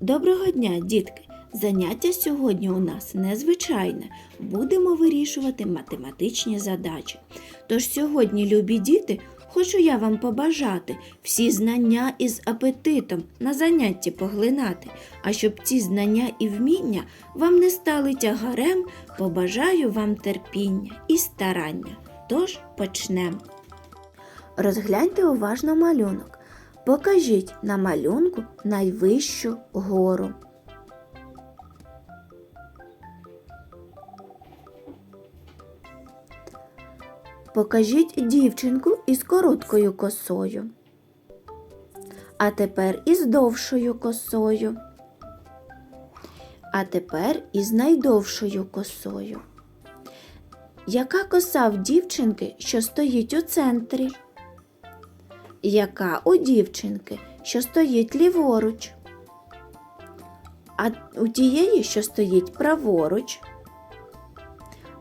Доброго дня, дітки! Заняття сьогодні у нас незвичайне. Будемо вирішувати математичні задачі. Тож сьогодні, любі діти, хочу я вам побажати всі знання із апетитом на занятті поглинати. А щоб ці знання і вміння вам не стали тягарем, побажаю вам терпіння і старання. Тож почнемо. Розгляньте уважно малюнок. Покажіть на малюнку найвищу гору. Покажіть дівчинку із короткою косою. А тепер із довшою косою. А тепер із найдовшою косою. Яка коса в дівчинки, що стоїть у центрі? Яка у дівчинки, що стоїть ліворуч? А у тієї, що стоїть праворуч?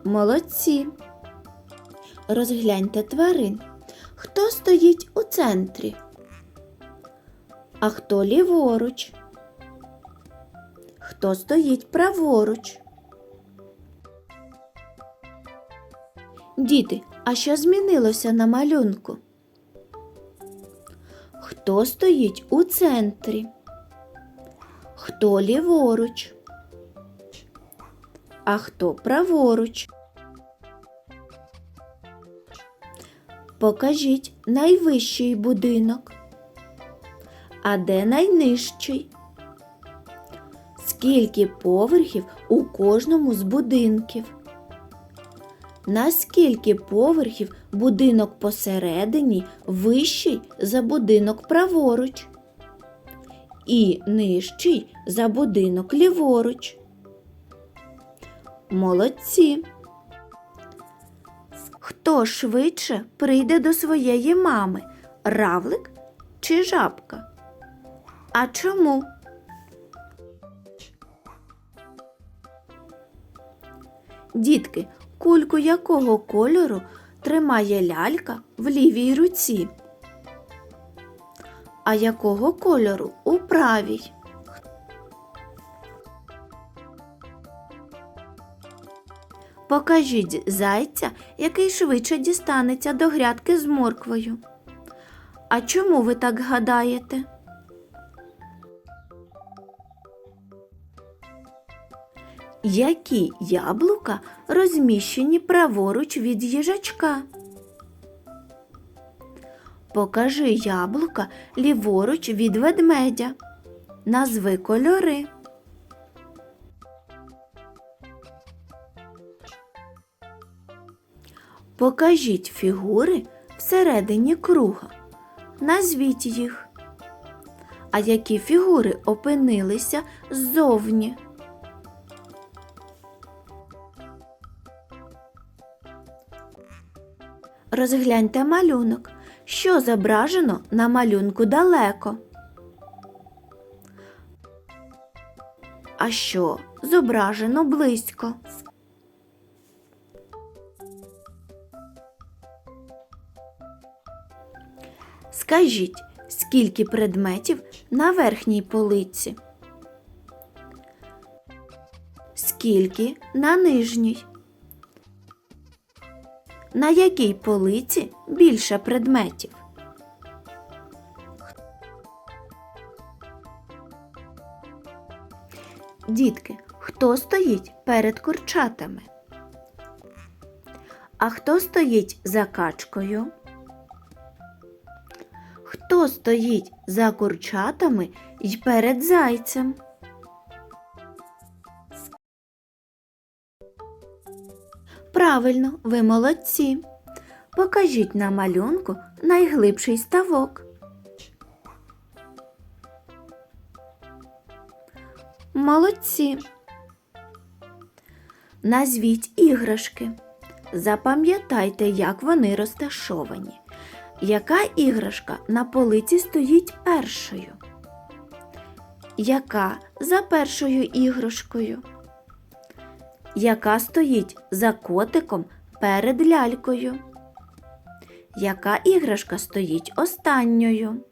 Молодці. Розгляньте тварин. Хто стоїть у центрі? А хто ліворуч? Хто стоїть праворуч? Діти, а що змінилося на малюнку? Хто стоїть у центрі? Хто ліворуч? А хто праворуч? Покажіть найвищий будинок. А де найнижчий? Скільки поверхів у кожному з будинків? На скільки поверхів будинок посередині вищий за будинок праворуч? І нижчий за будинок ліворуч? Молодці! Хто швидше прийде до своєї мами? Равлик чи жабка? А чому? Дітки, кульку якого кольору тримає лялька в лівій руці? А якого кольору у правій? Покажіть зайця, який швидше дістанеться до грядки з морквою. А чому ви так гадаєте? Які яблука розміщені праворуч від їжачка? Покажи яблука ліворуч від ведмедя. Назви кольори. Покажіть фігури всередині круга. Назвіть їх. А які фігури опинилися ззовні? Розгляньте малюнок. Що зображено на малюнку далеко? А що зображено близько? Скажіть, скільки предметів на верхній полиці? Скільки на нижній? На якій полиці більше предметів? Дітки, хто стоїть перед курчатами? А хто стоїть за качкою? Хто стоїть за курчатами й перед зайцем? Правильно, ви молодці. Покажіть на малюнку найглибший ставок. Молодці. Назвіть іграшки. Запам'ятайте, як вони розташовані. Яка іграшка на полиці стоїть першою? Яка за першою іграшкою? Яка стоїть за котиком перед лялькою? Яка іграшка стоїть останньою?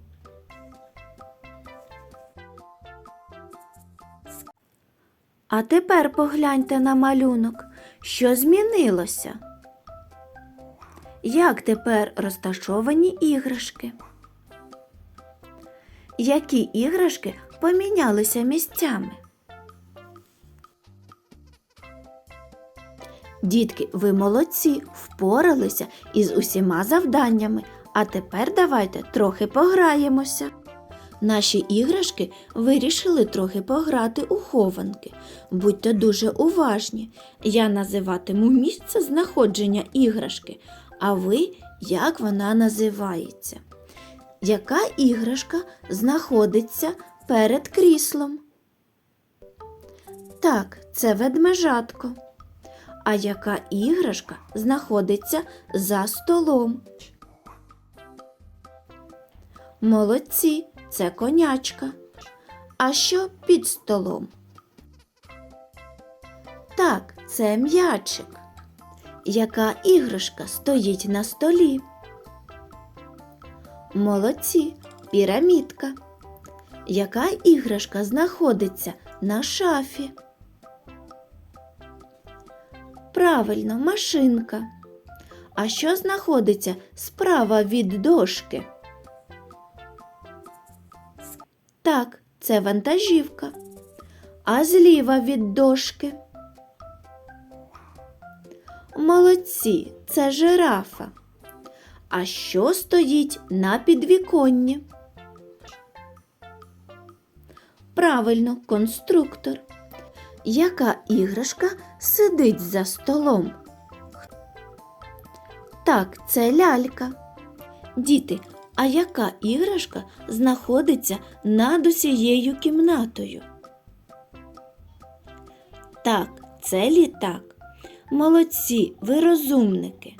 А тепер погляньте на малюнок, що змінилося. Як тепер розташовані іграшки? Які іграшки помінялися місцями? Дітки, ви молодці, впоралися із усіма завданнями, а тепер давайте трохи пограємося. Наші іграшки вирішили трохи пограти у хованки. Будьте дуже уважні. Я називатиму місце знаходження іграшки, а ви як вона називається. Яка іграшка знаходиться перед кріслом? Так, це ведмежатко. А яка іграшка знаходиться за столом? Молодці, це конячка. А що під столом? Так, це м'ячик. Яка іграшка стоїть на столі? Молодці, пірамідка. Яка іграшка знаходиться на шафі? Правильно, машинка. А що знаходиться справа від дошки? Так, це вантажівка. А зліва від дошки. Молодці, це жирафа. А що стоїть на підвіконні? Правильно, конструктор. Яка іграшка сидить за столом? Так, це лялька. Діти, а яка іграшка знаходиться над усією кімнатою? Так, це літак. Молодці, ви розумники.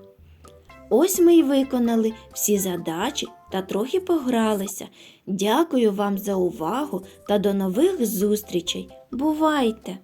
Ось ми й виконали всі задачі та трохи погралися. Дякую вам за увагу та до нових зустрічей. Бувайте!